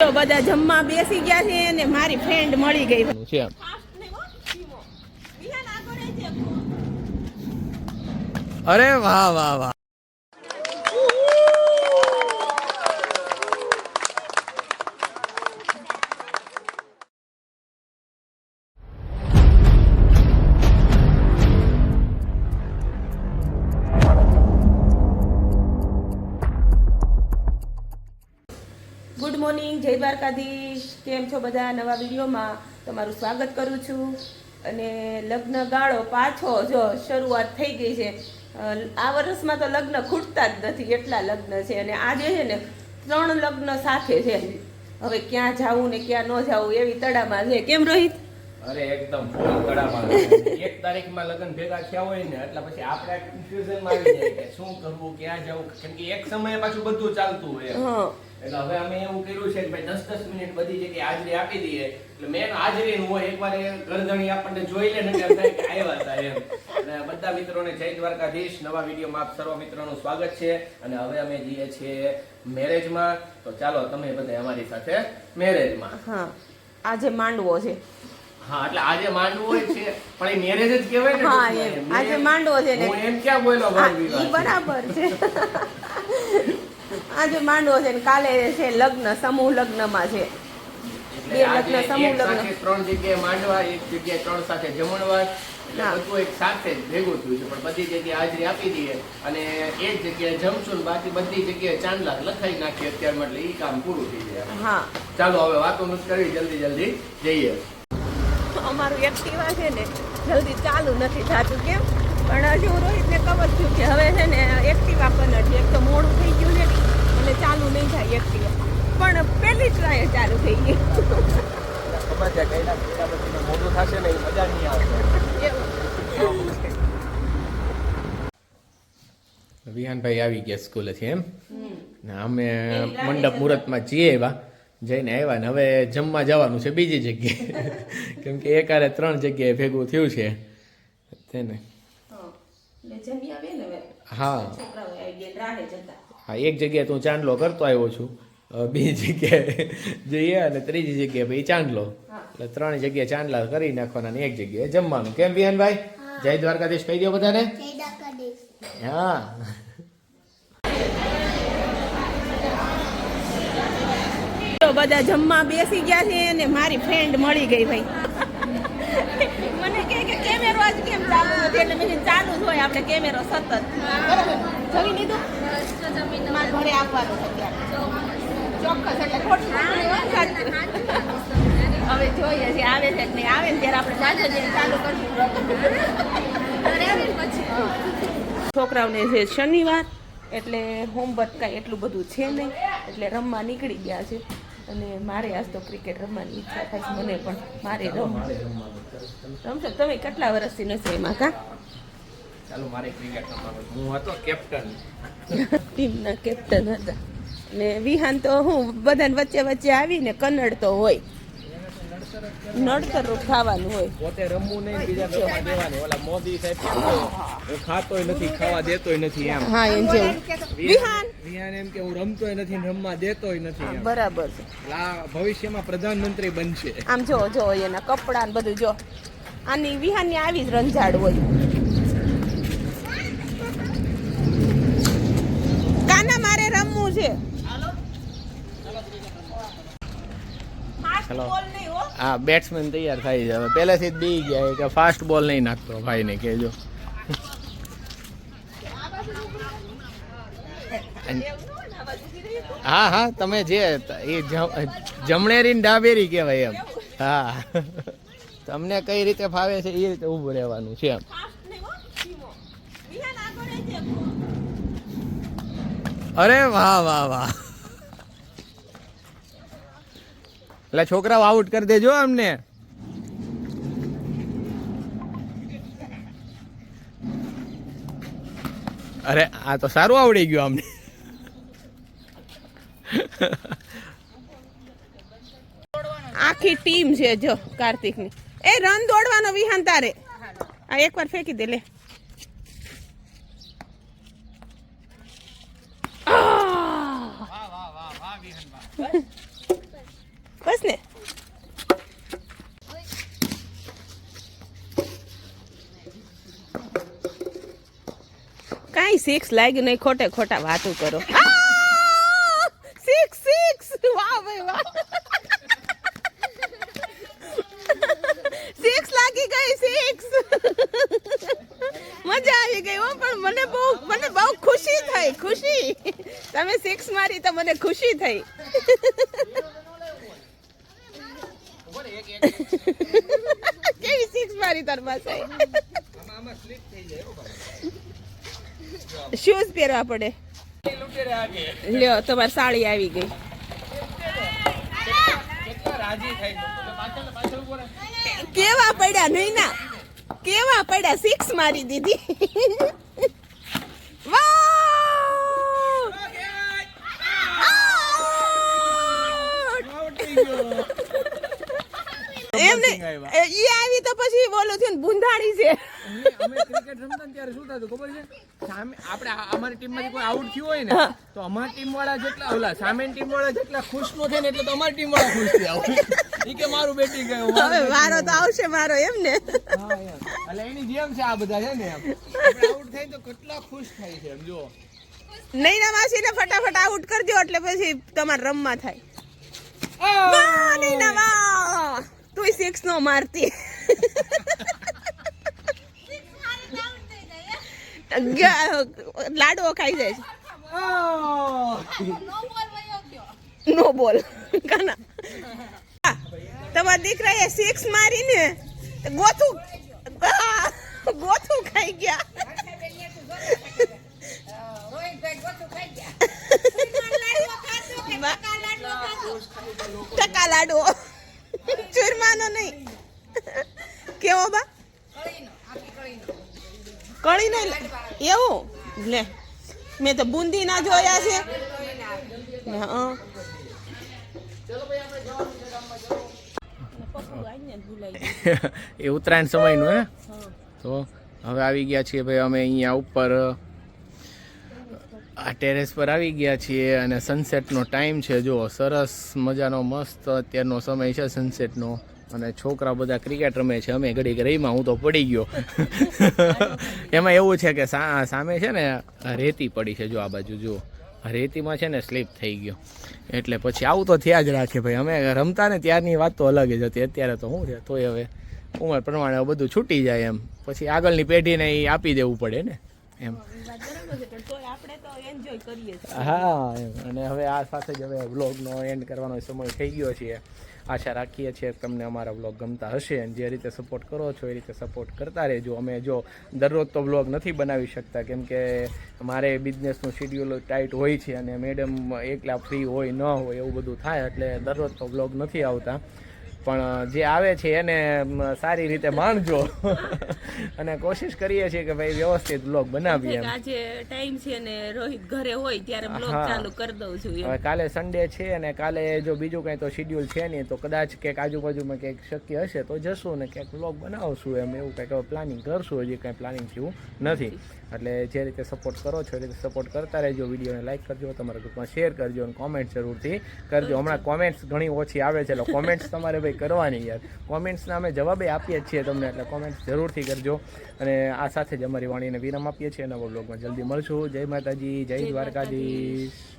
બધા જમવા બેસી ગયા છે અને મારી ફ્રેન્ડ મળી ગઈ. છે? અરે વાહ વાહ વાહ. જય દ્વારકાધીશ. કેમ છો બધા? નવા વિડીયોમાં તમારું સ્વાગત કરું છું. અને લગ્ન ગાળો પાછો જો શરૂઆત થઈ ગઈ છે. આ વર્ષમાં તો લગ્ન ખૂટતા જ નથી એટલા લગ્ન છે. અને આજે છે ને ત્રણ લગ્ન સાથે છે. હવે ક્યાં જાવું ને ક્યાં ન જાવું એવી તડામાં છે. કેમ રોહિત? અરે એકદમ ફૂલ કડામાં એક તારીખમાં લગ્ન ભેગા થયા હોય ને એટલે પછી આપણે કન્ફ્યુઝનમાં આવી જાય કે શું કરવું ક્યાં જવું? કેમ કે એક સમયે પાછું બધું ચાલતું હોય એટલે હવે અમે એવું કર્યું છે કે ભાઈ દસ દસ મિનિટ બધી જગ્યાએ હાજરી આપી દઈએ. એટલે મેન હાજરી હોય એકવાર એ ગરદણી આપણને જોઈ લે ને કે આવ્યા હતા એમ. અને બધા મિત્રોને જય દ્વારકાધીશ. નવા વિડીયોમાં આપ સર્વ મિત્રોનું સ્વાગત છે. અને હવે અમે જઈએ છીએ મેરેજમાં. તો ચાલો તમે બધા અમારી સાથે મેરેજમાં. હા આજે માંડવો છે. હા એટલે આજે માંડવો છે. પણ એ મેરેજ જ કહેવાય ને હા. આજે માંડવો છે ને. હું એમ ક્યાં બોલ્યો. બરાબર છે. આજે માંડવો છે ને કાલે છે લગ્ન સમૂહ લગ્નમાં છે. બે લગ્ન, સમૂહ લગ્ન. ત્રણ જગ્યાએ માંડવા એક જગ્યાએ ત્રણ સાથે જમણવાર. બધું એક સાથે જ ભેગું થયું છે. પણ બધી જગ્યાએ હાજરી આપી દઈએ અને એક જગ્યાએ જમશું બાકી બધી જગ્યાએ ચાંદલા લખાઈ નાખીએ અત્યારમાં એટલે એ કામ પૂરું થઈ જાય. હા. ચાલો હવે વાતો નથી કરવી જલ્દી જલ્દી જઈએ. અમારું એક્ટિવા છે ને જલ્દી ચાલુ નથી થતું કેમ? પણ હજુ રોહિતને ખબર થયું કે હવે છે ને એક્ટિવા પલટી એક તો મોડું થઈ ગયું છે ને એટલે ચાલુ નહીં થાય એક્ટિવા પણ પહેલી ટ્રાય ચાલુ થઈ ગઈ. ખબર છે પછી થશે ને એ મજા નહીં આવશે વિહાનભાઈ આવી ગયા સ્કૂલેથી એમ? ને અમે મંડપ મુહૂર્તમાં જઈએ એવા. જઈને આવ્યા ને હવે જમવા જવાનું છે બીજી જગ્યાએ. કેમ કે એકારે ત્રણ જગ્યાએ ભેગું થયું છે. તેને. એટલે જમી આવે ને હવે. હા. છોકરાઓ આવી ગયા રાહે જતા. હા એક જગ્યાએ તું ચાંદલો કરતો આવ્યો છું. બીજી જગ્યાએ જઈએ અને ત્રીજી જગ્યાએ પછી ચાંદલો. એટલે ત્રણ જગ્યાએ ચાંદલા કરી નાખવાના અને એક જગ્યાએ જમવાનું. કેમ વિહાનભાઈ? જય દ્વારકાધીશ કહી દો બધાને. હા. તો બધા જમવા બેસી ગયા છે અને મારી ફ્રેન્ડ મળી ગઈ ભાઈ. મને કે કેમેરો આજ કેમ ચાલુ નથી? એટલે મેં ચાલુ જ હોય આપણે કેમેરો સતત. બરાબર જમી લીધું? મારે ઘરે આવવાનું ચોક્કસ, એટલે ખોટું. હવે જોઈએ છે આવે છે નહીં આવે ને ત્યારે આપણે જાજો જઈને ચાલુ કરશું. છોકરાઓને છે શનિવાર, એટલે હોમવર્ક કાંઈ એટલું બધું છે નહીં, એટલે રમવા નીકળી ગયા છે. અને મારે આજ તો ક્રિકેટ રમવાની ઈચ્છા થાય મને પણ મારે રમ રમશો? તમે કેટલા વર્ષથી નથી એમાં કા? ચાલો મારે ક્રિકેટ રમવાનું હું હતો કેપ્ટન. ટીમના કેપ્ટન હતા. ને વિહાન તો હું બધાને વચ્ચે વચ્ચે આવીને કન્નડતો હોય. નડતર ખાવાનું હોય. પોતે રમવું નહીં બીજા રમવા દેવાનું. ઓલા મોદી સાહેબ ખાતોય નથી ખાવા દેતોય નથી એમ. હા એમ જેવું વિહાન! વિહાન એમ કે હું રમતોય નથી રમવા દેતોય નથી બરાબર. છે આ ભવિષ્યમાં પ્રધાનમંત્રી બનશે. આમ જો જો એના કપડાં ને બધું જો. આની વિહાનની આવી જ રંજાડ હોય કાના મારે રમવું છે? ચાલો. હો. બેટ્સમેન તૈયાર થાય છે. હવે પહેલેથી જ બી ગયા કે ફાસ્ટ બોલ નહીં નાખતો ભાઈને કહેજો. હા હા તમે જે એ જમ- જમણેરી ને ડાબેરી કહેવાય એમ. હા. તમને કઈ રીતે ફાવે છે એ રીતે ઊભું રહેવાનું છે એમ Fast નહીં હો, ધીમો. વિહાન આગળ રહેજે. અરે વાહ વાહ વાહ. એટલે છોકરાઓ આઉટ કરી દેજો અમને. અરે, આ તો સારું આવડી ગયું અમને. આખી ટીમ છે જો કાર્તિકની. એ રન દોડવાનો વિહાન તારે. આ એકવાર ફેંકી દે, લે. બસ ને. કાંઈ સિક્સ લાગ્યું નહીં, ખોટે ખોટા વાતો કરો. સિક્સ સિક્સ વાહ ભાઈ, વાહ. સિક્સ લાગી ગઈ સિક્સ મજા આવી ગઈ હો, પણ મને બહુ મને બહુ ખુશી થઈ, ખુશી. તમે સિક્સ મારી તો મને ખુશી થઈ. કેવી સિક્સ મારી તાર પાસે શૂઝ પહેરવા પડે લ્યો તમારી સાડી આવી ગઈ કેવા પડ્યા નહીં ના કેવા પડ્યા સિક્સ મારી દીધી વાહ! એમને ઈ આવી તો પછી બોલો છે ને બુંધાડી છે. અમે ક્રિકેટ રમતા ત્યારે શું થતું ખબર છે? સામે આપણે અમારી ટીમમાંથી કોઈ આઉટ થયું હોય ને તો અમારી ટીમ વાળા જેટલા ઓલા સામેની ટીમ વાળા જેટલા ખુશ નો થાય ને એટલે તો અમારી ટીમ વાળા ખુશ થયા ઈ કે મારું બેટી ગયું હવે મારો તો આવશે મારો એમ ને. એટલે એની જેમ છે આ બધા છે ને આપણે આઉટ થાય તો કેટલા ખુશ થાય છે એમ જો માસી ને ફટાફટ આઉટ કરજો એટલે પછી તમારે રમવા થાય. વાહ, નૈના, તુંય સિક્સ નો મારતી. લાડવો ખાઈ જાય છે. નો બોલ. કાના. તમારા દીકરાએ સિક્સ મારીને ગોથું ગોથું ખાઈ ગયા. ટકા લાડવો. ચૂરમાનો નહીં. કેવો બા? કળી નહીં એવું? લે. મેં તો બુંદી ના જોયા છે. એ ઉત્તરાયણ સમયનું, હે? તો હવે આવી ગયા છીએ ભાઈ, અમે અહીંયા ઉપર આ ટેરેસ પર આવી ગયા છીએ અને સનસેટનો ટાઈમ છે. જો સરસ મજાનો મસ્ત અત્યારનો સમય છે સનસેટનો અને છોકરા બધા ક્રિકેટ રમે છે. અમે ઘડી રહીમાં હું તો પડી ગયો. એમાં એવું છે કે સામે છે ને રેતી પડી છે. જો આ બાજુ જો રેતીમાં છે ને સ્લીપ થઈ ગયો. એટલે પછી આવું તો થયા જ રાખે ભાઈ. અમે રમતા ને ત્યારની વાત તો અલગ જ હતી. અત્યારે તો શું છે? તોય હવે ઉંમર પ્રમાણે બધું છૂટી જાય એમ. પછી આગળની પેઢીને એ આપી દેવું પડે ને. એમ. હા, એમ. અને હવે આ સાથે જ હવે વ્લોગનો એન્ડ કરવાનો સમય થઈ ગયો છે. આશા રાખીએ છીએ તમને અમારા વ્લોગ ગમતા હશે અને જે રીતે સપોર્ટ કરો છો એ રીતે સપોર્ટ કરતા રહેજો. અમે જો દરરોજ તો વ્લોગ નથી બનાવી શકતા, કેમ કે મારે બિઝનેસનું શેડ્યુલ ટાઈટ હોય છે અને મેડમ એકલા ફ્રી હોય, ન હોય એવું બધું થાય, એટલે દરરોજ તો વ્લોગ નથી આવતા. પણ જે આવે છે એને સારી રીતે માણજો. અને કોશિશ કરીએ છીએ કે ભાઈ વ્યવસ્થિત વ્લોગ બનાવીએ આજે ટાઈમ છે ને રોહિત ઘરે હોય ત્યારે બ્લોગ ચાલુ કરી દઉં છું હવે કાલે સન્ડે છે અને કાલે જો બીજું કંઈ તો શેડ્યુલ છે નહીં તો કદાચ ક્યાંક આજુબાજુમાં ક્યાંક શક્ય હશે તો જશું ને ક્યાંક વ્લોગ બનાવશું એમ એવું કંઈક પ્લાનિંગ કરશું હજી કંઈ પ્લાનિંગ થયું નથી. એટલે જે રીતે સપોર્ટ કરો છો એ રીતે સપોર્ટ કરતા રહેજો વિડીયોને લાઈક કરજો તમારા ગ્રુપમાં શેર કરજો અને કોમેન્ટ જરૂરથી કરજો. હમણાં કોમેન્ટ્સ ઘણી ઓછી આવે છે એટલે કોમેન્ટ્સ તમારે ભાઈ કરવાની યાર. કોમેન્ટ્સના અમે જવાબે આપીએ જ છીએ તમને એટલે કોમેન્ટ્સ જરૂરથી કરજો. અને આ સાથે જ અમારી વાણીને વિરામ આપીએ છીએ નવો બ્લોગમાં જલ્દી મળશું. જય માતાજી જય દ્વારકાધીશ.